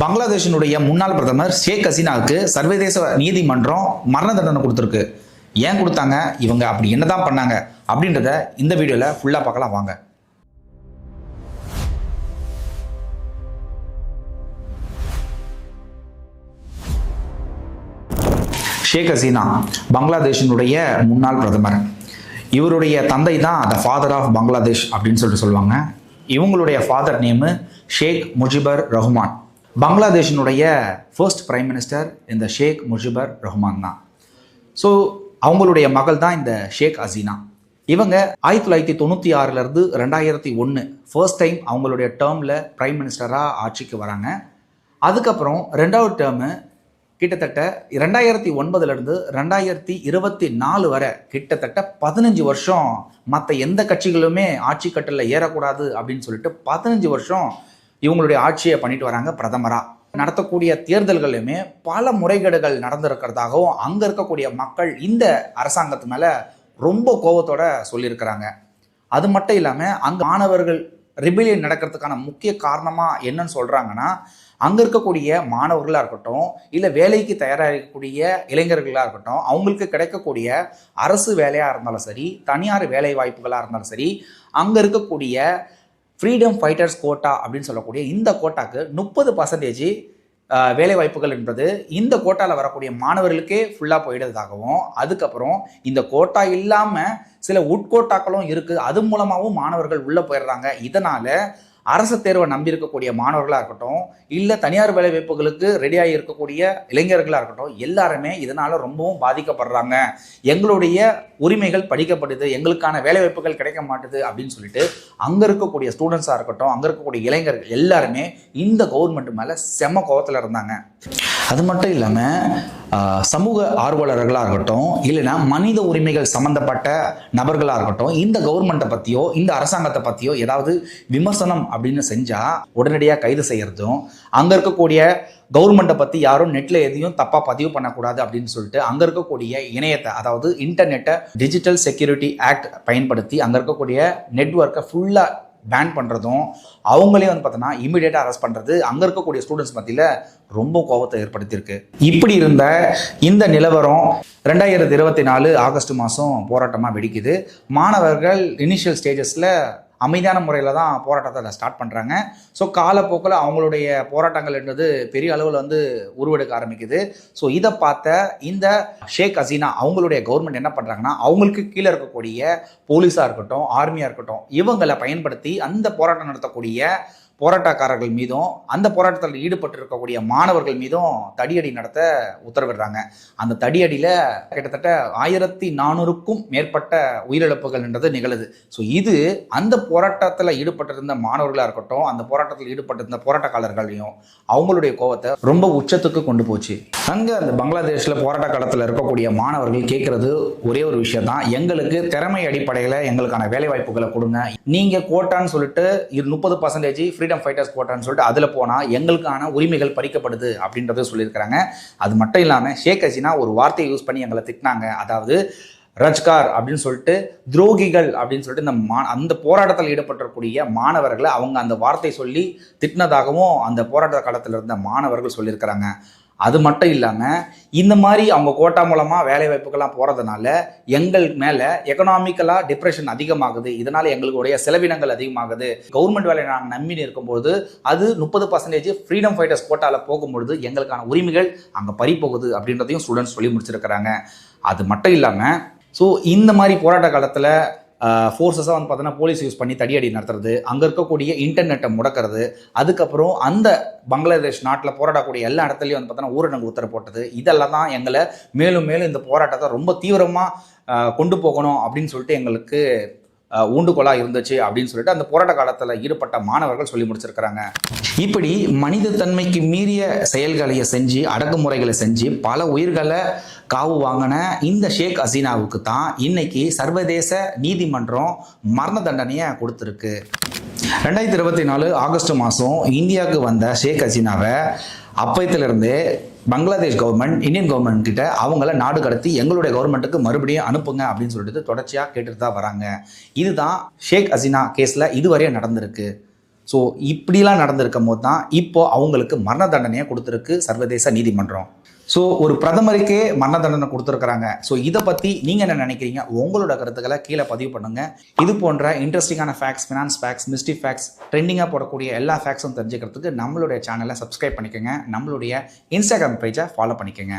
பங்களாதேஷினுடைய முன்னாள் பிரதமர் ஷேக் ஹசீனாவுக்கு சர்வதேச நீதிமன்றம் மரண தண்டனை கொடுத்துருக்கு. ஏன் கொடுத்தாங்க? இவங்க அப்படி என்னதான் பண்ணாங்க? அப்படின்றத இந்த வீடியோவில் ஃபுல்லாக பார்க்கலாம் வாங்க. ஷேக் ஹசீனா பங்களாதேஷினுடைய முன்னாள் பிரதமர். இவருடைய தந்தை தான் த ஃபாதர் ஆஃப் பங்களாதேஷ் அப்படின்னு சொல்லிட்டு சொல்லுவாங்க. இவங்களுடைய ஃபாதர் நேமு ஷேக் முஜிபர் ரஹ்மான். பங்களாதேஷினுடைய ஃபர்ஸ்ட் பிரைம் மினிஸ்டர் இந்த ஷேக் முஜிபர் ரஹ்மான் தான். ஸோ அவங்களுடைய மகள் தான் இந்த ஷேக் அசீனா. இவங்க ஆயிரத்தி தொள்ளாயிரத்தி தொண்ணூற்றி ஆறுலேருந்து ரெண்டாயிரத்தி ஒன்று ஃபர்ஸ்ட் டைம் அவங்களுடைய டேர்மில் பிரைம் மினிஸ்டராக ஆட்சிக்கு வராங்க. அதுக்கப்புறம் ரெண்டாவது டேர்மு கிட்டத்தட்ட ரெண்டாயிரத்தி ஒன்பதுலேருந்து ரெண்டாயிரத்தி இருபத்தி நாலு வரை கிட்டத்தட்ட பதினஞ்சு வருஷம் மற்ற எந்த கட்சிகளுமே ஆட்சி கட்டில் ஏறக்கூடாது அப்படின்னு சொல்லிட்டு பதினஞ்சு வருஷம் இவங்களுடைய ஆட்சியை பண்ணிட்டு வராங்க பிரதமராக நடத்தக்கூடிய தேர்தல்களுமே பல முறைகேடுகள் நடந்திருக்கிறதாகவும் அங்கே இருக்கக்கூடிய மக்கள் இந்த அரசாங்கத்து மேலே ரொம்ப கோபத்தோட சொல்லியிருக்கிறாங்க. அது மட்டும் இல்லாமல் அங்கே மாணவர்கள் ரிபிலியன் நடக்கிறதுக்கான முக்கிய காரணமாக என்னன்னு சொல்கிறாங்கன்னா அங்கே இருக்கக்கூடிய மாணவர்களாக இருக்கட்டும் இல்லை வேலைக்கு தயாராக இருக்கக்கூடிய இளைஞர்களாக இருக்கட்டும் அவங்களுக்கு கிடைக்கக்கூடிய அரசு வேலையாக இருந்தாலும் சரி தனியார் வேலை வாய்ப்புகளாக இருந்தாலும் சரி அங்கே இருக்கக்கூடிய ஃப்ரீடம் ஃபைட்டர்ஸ் கோட்டா அப்படின்னு சொல்லக்கூடிய இந்த கோட்டாக்கு முப்பது பர்சன்டேஜ் வேலை வாய்ப்புகள் என்பது இந்த கோட்டாவில் வரக்கூடிய மாணவர்களுக்கே ஃபுல்லாக போயிடுறதாகவும் அதுக்கப்புறம் இந்த கோட்டா இல்லாமல் சில உட்கோட்டாக்களும் இருக்குது அது மூலமாகவும் மாணவர்கள் உள்ளே போயிடுறாங்க. இதனால் அரசு தேர்வை நம்பி இருக்கக்கூடிய மாணவர்களாக இருக்கட்டும் இல்லை தனியார் வேலை வாய்ப்புகளுக்கு ரெடியாகி இருக்கக்கூடிய இளைஞர்களாக இருக்கட்டும் எல்லாருமே இதனால் ரொம்பவும் பாதிக்கப்படுறாங்க. எங்களுடைய உரிமைகள் படிக்கப்படுது எங்களுக்கான வேலை வாய்ப்புகள் கிடைக்க மாட்டுது அப்படின்னு சொல்லிட்டு அங்கே இருக்கக்கூடிய ஸ்டூடெண்ட்ஸாக இருக்கட்டும் அங்கே இருக்கக்கூடிய இளைஞர்கள் எல்லாருமே இந்த கவர்மெண்ட் மேலே செம கோவத்தில் இருந்தாங்க. அது மட்டும் இல்லாமல் சமூக ஆர்வலர்களாக இருக்கட்டும் இல்லைன்னா மனித உரிமைகள் சம்மந்தப்பட்ட நபர்களாக இருக்கட்டும் இந்த கவர்மெண்ட்டை பற்றியோ இந்த அரசாங்கத்தை பற்றியோ ஏதாவது விமர்சனம் அப்படின்னு செஞ்சால் உடனடியாக கைது செய்கிறதும் அங்கே இருக்கக்கூடிய கவர்மெண்ட்டை பற்றி யாரும் நெட்டில் எதையும் தப்பாக பதிவு பண்ணக்கூடாது அப்படின்னு சொல்லிட்டு அங்கே இருக்கக்கூடிய இணையத்தை அதாவது இன்டர்நெட்டை டிஜிட்டல் செக்யூரிட்டி ஆக்ட் பயன்படுத்தி அங்கே இருக்கக்கூடிய நெட்ஒர்க்கை ஃபுல்லாக பேன் பண்ணுறதும் அவங்களே வந்து பார்த்தோன்னா இமீடியட்டாக அரெஸ்ட் பண்ணுறது அங்கே இருக்கக்கூடிய ஸ்டூடெண்ட்ஸ் மத்தியில் ரொம்ப கோபத்தை ஏற்படுத்தியிருக்கு. இப்படி இருந்த இந்த நிலவரம் ரெண்டாயிரத்தி இருபத்தி நாலு ஆகஸ்ட் மாதம் போராட்டமாக வெடிக்குது. மாணவர்கள் இனிஷியல் ஸ்டேஜஸில் அமைதியான முறையில் தான் போராட்டத்தை ஸ்டார்ட் பண்ணுறாங்க ஸோ காலப்போக்கில் அவங்களுடைய போராட்டங்கள் என்பது பெரிய அளவில் வந்து உருவெடுக்க ஆரம்பிக்குது. ஸோ இதை பார்த்த இந்த ஷேக் ஹசீனா அவங்களுடைய கவர்மெண்ட் என்ன பண்ணுறாங்கன்னா அவங்களுக்கு கீழே இருக்கக்கூடிய போலீஸாக இருக்கட்டும் ஆர்மியாக இருக்கட்டும் இவங்களை பயன்படுத்தி அந்த போராட்டம் நடத்தக்கூடிய போராட்டக்காரர்கள் மீதும் அந்த போராட்டத்தில் ஈடுபட்டு இருக்கக்கூடிய மாணவர்கள் மீதும் தடியடி நடத்த உத்தரவிடுறாங்க. அந்த தடியடியில் கிட்டத்தட்ட ஆயிரத்தி நானூறுக்கும் மேற்பட்ட உயிரிழப்புகள் என்றது நிகழுது. ஸோ இது அந்த போராட்டத்தில் ஈடுபட்டிருந்த மாணவர்களாக இருக்கட்டும் அந்த போராட்டத்தில் ஈடுபட்டிருந்த போராட்டக்காரர்களையும் அவங்களுடைய கோவத்தை ரொம்ப உச்சத்துக்கு கொண்டு போச்சு. அங்கே அந்த பங்களாதேஷில் போராட்ட காலத்தில் இருக்கக்கூடிய மாணவர்கள் கேட்குறது ஒரே ஒரு விஷயம் தான் எங்களுக்கு திறமை அடிப்படையில் எங்களுக்கான வேலை வாய்ப்புகளை கொடுங்க நீங்கள் கோட்டான்னு சொல்லிட்டு இரு முப்பது பர்சன்டேஜ் ஃப்ரீடம் ஃபைட்டர்ஸ் கோட்டான்னு சொல்லிட்டு அதில் போனால் எங்களுக்கான உரிமைகள் பறிக்கப்படுது அப்படின்றத சொல்லியிருக்கிறாங்க. அது மட்டும் இல்லாமல் ஷேக் ஹசீனா ஒரு வார்த்தையை யூஸ் பண்ணி எங்களை திட்டினாங்க. அதாவது ரஜ்கார் அப்படின்னு சொல்லிட்டு துரோகிகள் அப்படின்னு சொல்லிட்டு இந்த மா அந்த போராட்டத்தில் ஈடுபட்டக்கூடிய மாணவர்களை அவங்க அந்த வார்த்தை சொல்லி திட்டினதாகவும் அந்த போராட்ட காலத்தில் இருந்த மாணவர்கள் சொல்லியிருக்கிறாங்க. அது மட்டும் இல்லாமல் இந்த மாதிரி அவங்க கோட்டா மூலமாக வேலை வாய்ப்புக்கெல்லாம் போகிறதுனால எங்கள் மேலே எக்கனாமிக்கலாக டிப்ரெஷன் அதிகமாகுது. இதனால் எங்களுடைய செலவினங்கள் அதிகமாகுது. கவர்மெண்ட் வேலையை நாங்கள் நம்பின்னு இருக்கும்போது அது முப்பது பர்சன்டேஜ் ஃப்ரீடம் ஃபைட்டர்ஸ் கோட்டாவில் போகும்பொழுது எங்களுக்கான உரிமைகள் அங்கே பறி போகுது அப்படின்றதையும் ஸ்டூடெண்ட்ஸ் சொல்லி முடிச்சிருக்கிறாங்க. அது மட்டும் இல்லாமல் ஸோ இந்த மாதிரி போராட்ட காலத்தில் ஃபோர்ஸஸாக வந்து பார்த்தோன்னா போலீஸ் யூஸ் பண்ணி தடியடி நடத்துறது அங்கே இருக்கக்கூடிய இன்டர்நெட்டை முடக்கிறது அதுக்கப்புறம் அந்த பங்களாதேஷ் நாட்டில் போராடக்கூடிய எல்லா இடத்துலையும் வந்து பார்த்தோன்னா ஊரடங்கு உத்தரவு போட்டது. இதெல்லாம் தான் எங்களை மேலும் மேலும் இந்த போராட்டத்தை ரொம்ப தீவிரமாக கொண்டு போகணும் அப்படின்னு சொல்லிட்டு எங்களுக்கு ஊண்டுகோலாக இருந்துச்சு அப்படின்னு சொல்லிட்டு அந்த போராட்ட காலத்தில் ஈடுபட்ட மாணவர்கள் சொல்லி முடிச்சிருக்கிறாங்க. இப்படி மனித தன்மைக்கு மீறிய செயல்களை செஞ்சு அடக்குமுறைகளை செஞ்சு பல உயிர்களை காவு வாங்கின இந்த ஷேக் ஹசீனாவுக்கு தான் இன்னைக்கு சர்வதேச நீதிமன்றம் மரண தண்டனையை கொடுத்துருக்கு. ரெண்டாயிரத்தி இருபத்தி நாலு ஆகஸ்ட் மாதம் இந்தியாவுக்கு வந்த ஷேக் ஹசீனாவை அப்பயத்திலிருந்தே பங்களாதேஷ் கவர்மெண்ட் இந்தியன் கவர்மெண்ட் கிட்ட அவங்கள நாடு கடத்தி எங்களுடைய கவர்மெண்ட்டுக்கு மறுபடியும் அனுப்புங்க அப்படின்னு சொல்லிட்டு தொடர்ச்சியாக கேட்டுட்டு தான் வராங்க. இதுதான் ஷேக் ஹசீனா கேஸில் இதுவரையும் நடந்திருக்கு. ஸோ இப்படிலாம் நடந்திருக்கும் போது தான் இப்போ அவங்களுக்கு மரண தண்டனையை கொடுத்துருக்கு சர்வதேச நீதிமன்றம். ஸோ ஒரு பிரதமருக்கே மரண தண்டனை கொடுத்துருக்குறாங்க. ஸோ இதை பற்றி நீங்கள் என்ன நினைக்கிறீங்க? உங்களோட கருத்துக்களை கீழே பதிவு பண்ணுங்கள் இது போன்ற இன்ட்ரெஸ்டிங்கான facts finance facts mystery facts ட்ரெண்டிங்காக போடக்கூடிய எல்லா ஃபேக்ஸும் தெரிஞ்சுக்கிறதுக்கு நம்மளுடைய சேனலை சப்ஸ்கிரைப் பண்ணிக்கோங்க. நம்மளுடைய இன்ஸ்டாகிராம் பேஜை ஃபாலோ பண்ணிக்கோங்க.